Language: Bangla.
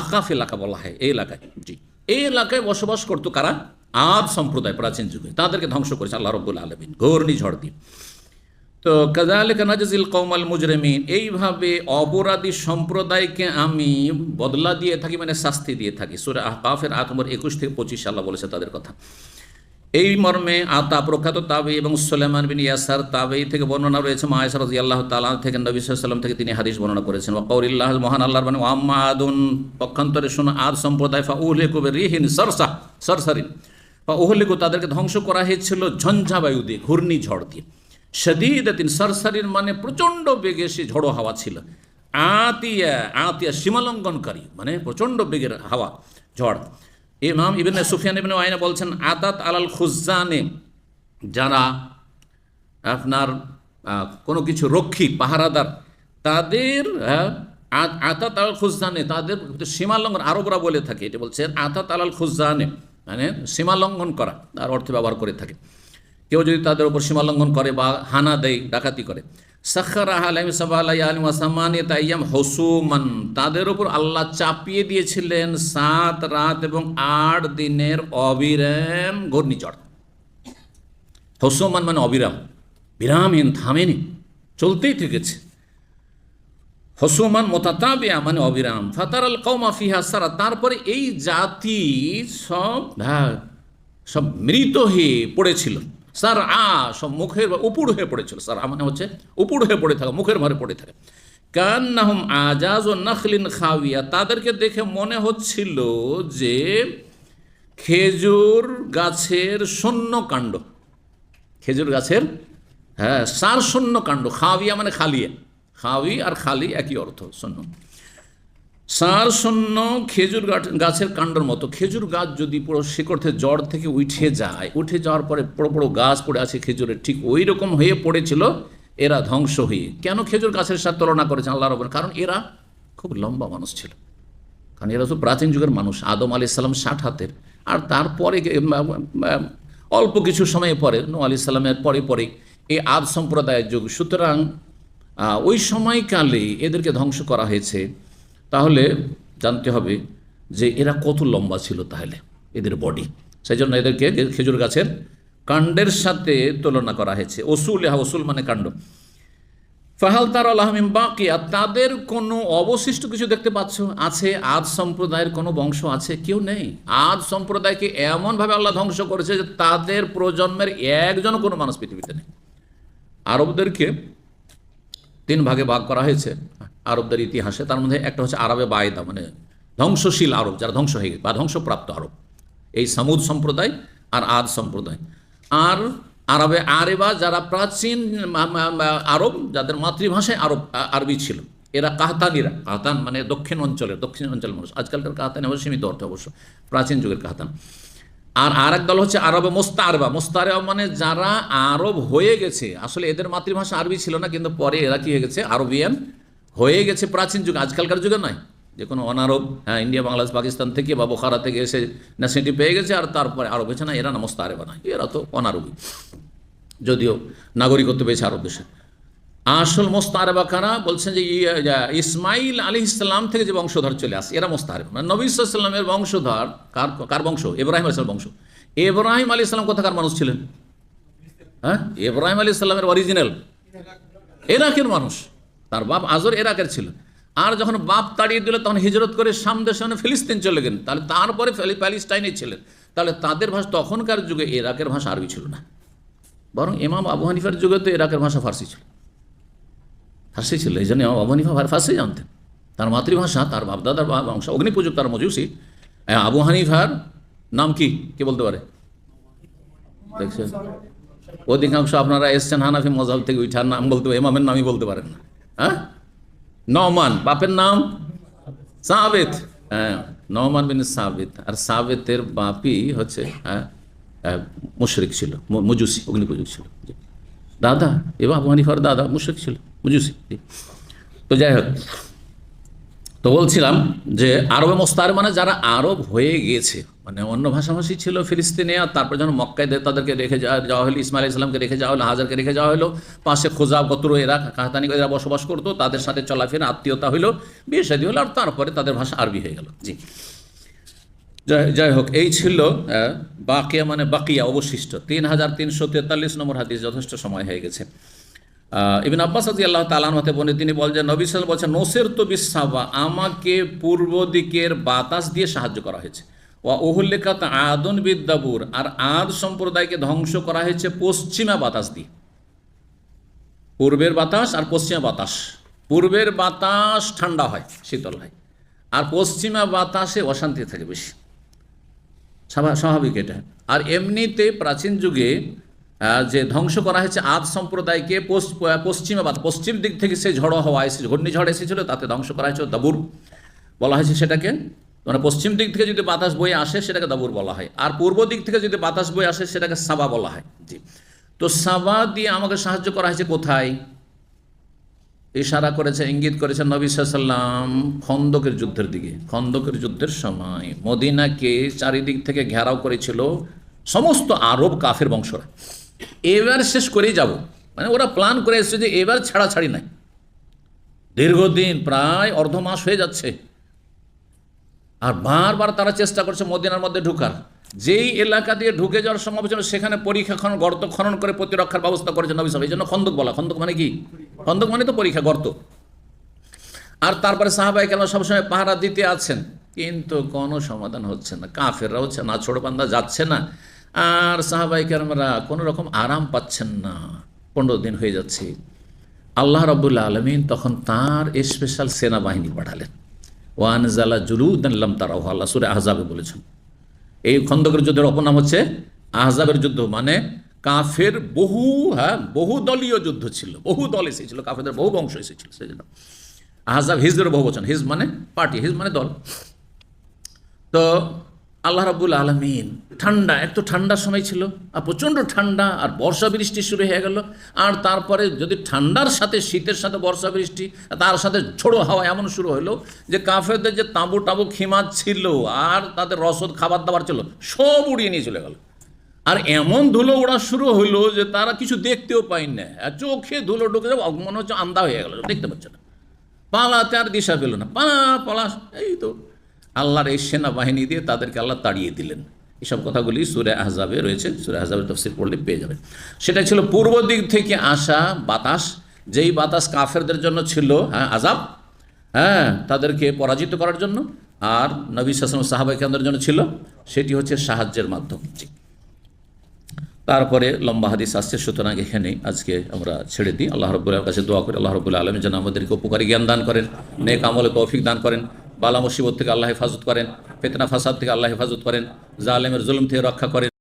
আকাফ এলাকা বলা হয়, এই এলাকায়। জি। এই এলাকায় বসবাস করতো কারা? আদ সম্প্রদায়, প্রাচীন যুগে। তাদেরকে ধ্বংস করেছে আল্লাহ রব্বুল আলমিন ঘূর্ণিঝড় দিয়ে। তো কাজালে কানাজিল কৌমাল মুজরেমিন, এইভাবে অপরাধী সম্প্রদায়কে আমি বদলা দিয়ে থাকি মানে শাস্তি দিয়ে থাকি। সুরে আহকাফের আট নম্বর একুশ থেকে পঁচিশ আল্লাহ বলেছে তাদের কথা। এই মর্মে আতা প্রখ্যাত তাবি এবং সোলেমান বিন ইয়াসার তাবি থেকে বর্ণনা রয়েছে মায়েসার রাজি আল্লাহ তালা থেকে নবী সাল্লাম থেকে তিনি হাদিস বর্ণনা করেছেন। ওয়াকৌরিল্লাহ মহান আল্লাহর মানে আদুন পক্ষান্তরে শোনো, আদ সম্প্রদায় ফা উহলে কুবে রিহিন সরসা, সরসারিন। বা উহলেকু তাদেরকে ধ্বংস করা হয়েছিল ঝঞ্ঝাবায়ু দিয়ে, ঘূর্ণি ঝড় দিয়ে। সদিদ তিন সরসারির মানে প্রচণ্ড বেগে সে ঝড়ো হাওয়া ছিল। আতিয়া আতিয়া সীমালঙ্ঘনকারী মানে প্রচণ্ড বেগের হাওয়া, ঝড়। ইমাম ইবেন সুফিয়ান ইবেন আইনা বলছেন, আতাত আলাল খুজানে যারা আপনার কোনো কিছু রক্ষী, পাহারাদার, তাদের আতাত আলাল খুজানে তাদের সীমালঙ্ঘন আরবরা বলে থাকে। এটা বলছেন আতাত আলাল খুজানে মানে সীমালঙ্ঘন করা, তার অর্থে ব্যবহার করে থাকে। কেউ যদি তাদের উপর সীমালঙ্ঘন করে বা হানা দেয়, ডাকাতি করে। হসুমান। তাদের উপর আল্লাহ চাপিয়ে দিয়েছিলেন সাত রাত এবং আট দিনের অবিরাম ঘূর্ণিঝড়। হসুমান মানে অবিরাম। বিরামহীন, থামেনি, চলতেই থেকেছে। হসুমান মোতাতাবিয়া মানে অবিরাম। ফাতার আল কৌমা ফিহা সারা। তারপরে এই জাতি সব হ্যাঁ সব মৃত হয়ে পড়েছিল। স্যার, আ, সব মুখের উপুড় হয়ে পড়েছিল। স্যার, আ মানে হচ্ছে উপুড় হয়ে পড়ে থাকা, মুখের ভরে পড়ে থাকে। কান নাহম আজাজ ও নখলিন খাওয়িয়া। তাদেরকে দেখে মনে হচ্ছিল যে খেজুর গাছের শূন্য কাণ্ড। খেজুর গাছের হ্যাঁ সার শূন্য কাণ্ড। খাওয়িয়া মানে খালিয়া। খাওয়ি আর খালি একই অর্থ, শূন্য। সার শূন্য খেজুর গাছ- গাছের কাণ্ডর মতো। খেজুর গাছ যদি পুরো শিকড় থেকে জড় থেকে উঠে যায়, উঠে যাওয়ার পরে বড় বড় গাছ পড়ে আছে খেজুরের, ঠিক ওই রকম হয়ে পড়েছিল, এরা ধ্বংস হয়ে। কেন খেজুর গাছের সাথে তুলনা করেছেন আল্লাহ রবেন কারণ এরা খুব লম্বা মানুষ ছিল। কারণ এরা তো প্রাচীন যুগের মানুষ, আদম আলি সাল্লাম ষাট হাতের। আর তারপরে অল্প কিছু সময় পরে নো আলি সাল্লামের পরে পরে এই আদ সম্প্রদায়ের যুগ। সুতরাং ওই সময়কালে এদেরকে ধ্বংস করা হয়েছে। তাহলে জানতে হবে যে এরা কত লম্বা ছিল তাহলে এদের বডি সেই জন্য এদেরকে খেজুর গাছের কাণ্ডের সাথে তুলনা করা হয়েছে। ওসুল হা ওসুল মানে কাণ্ড। ফাহাল তার আলহামিম বাকিয়া, তাদের কোনো অবশিষ্ট কিছু দেখতে পাচ্ছ, আছে, আদ সম্প্রদায়ের কোনো বংশ আছে, কেউ নেই। আদ সম্প্রদায়কে এমনভাবে আল্লাহ ধ্বংস করেছে যে তাদের প্রজন্মের একজনও কোনো মানুষ পৃথিবীতে নেই। আরবদেরকে তিন ভাগে ভাগ করা হয়েছে। আরবদের ইতিহাসে, তার মধ্যে একটা হচ্ছে আরবে বায়দা মানে ধ্বংসশীল আরব, যারা ধ্বংস হয়ে গেছে বা ধ্বংসপ্রাপ্ত আরব। এই সামুদ সম্প্রদায় আর আদ সম্প্রদায়। আর আরবে আরেবা যারা প্রাচীন আরব, যাদের মাতৃভাষায় আরব আরবি ছিল, এরা কাহতানিরা, কাহতান মানে দক্ষিণ অঞ্চলের দক্ষিণ অঞ্চলের মানুষ। আজকালকার কাহতান অবশ্য সীমিত অর্থ অবশ্য, প্রাচীন যুগের কাহতান। আর আর দল হচ্ছে আরবে মোস্তারবা। মোস্তারবা মানে যারা আরব হয়ে গেছে, আসলে এদের মাতৃভাষা আরবি ছিল না, কিন্তু পরে এরা কি হয়ে গেছে, আরবিয়ান হয়ে গেছে প্রাচীন যুগে, আজকালকার যুগে নয়। যে কোনো অনারব হ্যাঁ ইন্ডিয়া, বাংলাদেশ, পাকিস্তান থেকে বা বোখারা থেকে এসে ন্যাশনালিটি পেয়ে গেছে, আর তারপরে আরব হয়েছে। না, এরা না মোস্তারেবা নয় এরা তো অনারবি যদিও নাগরিকত্ব পেয়েছে আরব দেশে। আসল মোস্ত মোস্তারেবা কারা? বলছেন যে ইসমাইল আলী ইসলাম থেকে যে বংশধর চলে আসে, এরা মোস্ত মোস্তারেবা মানে নবী সাল্লামের বংশধর কার কার বংশ? ইব্রাহিম আলী বংশ। ইব্রাহিম আলী ইসলাম কোথাকার মানুষ ছিলেন? হ্যাঁ? ইব্রাহিম আলী ইসলামের অরিজিনাল এরাকের মানুষ। তার বাপ আজর এরাকের ছিল আর যখন বাপ তাড়িয়ে দিল, তখন হিজরত করে সামদেশে ফিলিস্তিন চলে গেলেন। তাহলে তারপরে প্যালিস্টাইনে ছিলেন। তাহলে তাদের ভাষা তখনকার যুগে এরাকের ভাষা আরবি ছিল না। বরং ইমাম আবু হানিফার যুগে তো এরাকের ভাষা ফার্সি ছিল। ফার্সি ছিল, এই জন্য ইমাম আবু হানিফা ফার্সি জানতেন। তার মাতৃভাষা, তার বাপদাদার বংশ, অগ্নিপূজক তার মজুসি। আবু হানিফার নাম কি? কে বলতে পারে? দেখছেন? অধিকাংশ আপনারা এসছেন হানাফি মজাব থেকে উঠার নাম বলতে ইমামের নামই বলতে পারেন না। হ্যাঁ? নমান বাপের নাম? সাবেত। হ্যাঁ নমান বিন সাবেত। আর সাবেতের বাপই হচ্ছে হ্যাঁ মুশরিক ছিল মুজুসি, অগ্নিপূজক ছিল। দাদা এবার আবু হানিফার দাদা, মুশরিক ছিল, মুজুসি। তো যাই হোক, তো বলছিলাম যে আরবে মোস্তার মানে যারা আরব হয়ে গিয়েছে মানে অন্য ভাষাভাষী ছিল ফিলিস্তিনে, আর তারপর যখন মক্কায় তাদেরকে রেখে যাওয়া হলো, ইসমাইল ইসলামকে রেখে যাওয়া হলো, হাজারকে রেখে যাওয়া হলো, পাশে খোঁজা গত্র এরা, কাহাতানি এরা বসবাস করতো, তাদের সাথে চলাফেরা, আত্মীয়তা হলো বিয়ে শাদী হলো আর তারপরে তাদের ভাষা আরবি হয়ে গেল। জি। যাই হোক, এই ছিল বাকিয়া মানে বাকিয়া অবশিষ্ট। তিন হাজার তিনশো তেতাল্লিশ নম্বর হাদিস, যথেষ্ট সময় হয়ে গেছে। ইবিন আব্বাস আদি আল্লাহ তালান হতে বলে তিনি বলেন যে, নবী সাল বলছেন, নোসের তো বিশ্বাবা আমাকে পূর্ব দিকের বাতাস দিয়ে সাহায্য করা হয়েছে। ও ওহুল্লেখাত আদন বিদ্যাবুর আর আদ সম্প্রদায়কে ধ্বংস করা হয়েছে পশ্চিমা বাতাস দিয়ে। পূর্বের বাতাস আর পশ্চিমা বাতাস। পূর্বের বাতাস ঠান্ডা হয়, শীতল হয়, আর পশ্চিমা বাতাসে অশান্তি থাকে বেশি। স্বাভা- স্বাভাবিক এটা। আর এমনিতে প্রাচীন যুগে যে ধ্বংস করা হয়েছে আদ সম্প্রদায়কে পশ্চিমে বা পশ্চিম দিক থেকে সে ঝড়ো হওয়া, এসে ঘূর্ণিঝড় এসেছিল, তাতে ধ্বংস করা হয়েছে দাবুর। বলা হয়েছে সেটাকে মানে পশ্চিম দিক থেকে যদি বাতাস বয়ে আসে, সেটাকে দাবুর বলা হয়। আর পূর্ব দিক থেকে যদি বাতাস বয়ে আসে, সেটাকে সাবা বলা হয়। জি। তো সাবা দিয়ে আমাকে সাহায্য করা হয়েছে কোথায়? ইশারা করেছে, ইঙ্গিত করেছেন নবী সাল্লাম খন্দকের যুদ্ধের দিকে, খন্দকের যুদ্ধের সময়। মদিনাকে চারিদিক থেকে ঘেরাও করেছিল সমস্ত আরব কাফের বংশরা। এবার শেষ করেই যাব। মানে ওরা প্ল্যান করে এসেছে যে এবার ছাড়াছাড়ি নাই। দীর্ঘদিন, প্রায় অর্ধ মাস হয়ে যাচ্ছে। আর বারবার তারা চেষ্টা করছে মদিনার মধ্যে ঢুকার। যেই এলাকা দিয়ে ঢুকে যাওয়ার সম্ভব ছিল, সেখানে পরীক্ষা খনন, গর্ত খনন করে প্রতিরক্ষার ব্যবস্থা করেছে নবী সাহেব এই জন্য খন্দক বলা, খন্দক মানে কি? খন্দক মানে তো পরীক্ষা, গর্ত। আর তারপরে সাহাবাই কেন সবসময় পাহারা দিতে আছেন, কিন্তু কোনো সমাধান হচ্ছে না। কাফেররা হচ্ছে না ছোড়বান্ধা যাচ্ছে না। আর সাহাবাই কেরামরা কোনো রকম আরাম পাচ্ছেন না। পনেরো দিন হয়ে যাচ্ছে। আল্লাহ রবুল্লা আলমিন তখন তার স্পেশাল সেনাবাহিনী পাঠালেন। ওয়ান জালা জুলুদাল্লাম ও আল্লাহ সুরে আহজাবে বলেছেন। এই খন্দকের যুদ্ধের অপনাম হচ্ছে আহজাবের যুদ্ধ মানে কাফের বহু হ্যাঁ বহু দলীয় যুদ্ধ ছিল, বহু দল এসেছিল, কাফেরদের বহু বংশ এসেছিল সেই জন্য আহজাব হিজদের বহু বচন হিজ মানে পার্টি, হিজ মানে দল। তো আল্লাহ রাবুল আলমিন, ঠান্ডা একটু ঠান্ডার সময় ছিল, আর প্রচণ্ড ঠান্ডা, আর বর্ষা বৃষ্টি শুরু হয়ে গেল, আর তারপরে যদি ঠান্ডার সাথে, শীতের সাথে বর্ষা বৃষ্টি, তার সাথে ঝোড়ো হাওয়া এমন শুরু হলো যে কাফেরদের যে তাঁবু টাবু খিমাত ছিল, আর তাদের রসদ খাবার দাবার ছিল, সব উড়িয়ে নিয়ে চলে গেল। আর এমন ধুলো ওড়া শুরু হলো যে তারা কিছু দেখতেও পাই না চোখে ধুলো ঢুকে মনে হচ্ছে, আন্দা হয়ে গেল, দেখতে পাচ্ছে না। পালাতে আর দিশা পেল না, পালা পালা, এই তো। আল্লাহর এই সেনাবাহিনী দিয়ে তাদেরকে আল্লাহ তাড়িয়ে দিলেন। এসব কথাগুলি সুরে আহজাবে রয়েছে। সুরে আহজাবের তফসির পড়লে পেয়ে যাবেন। সেটা ছিল পূর্ব দিক থেকে আসা বাতাস। যেই বাতাস কাফেরদের জন্য ছিল হ্যাঁ আজাব হ্যাঁ তাদেরকে পরাজিত করার জন্য। আর নবী সাসম সাহাবাই কেন্দ্রের জন্য ছিল, সেটি হচ্ছে সাহায্যের মাধ্যম। তারপরে লম্বা হাদিস আসছে, সুতরাং এখানে আজকে আমরা ছেড়ে দিই। আল্লাহ রব্বুল্লাহর কাছে দোয়া করি। আল্লাহ রব্বুল্লাহ আলম যেন আমাদেরকে উপকারী জ্ঞান দান করেন, নেক আমলে তৌফিক দান করেন। বালা মুসিবত থেকে আল্লাহ হেফাজত করেন, ফেতনা, ফাসাদ থেকে আল্লাহ হেফাজত করেন, জালেমের জুলুম থেকে রক্ষা করেন।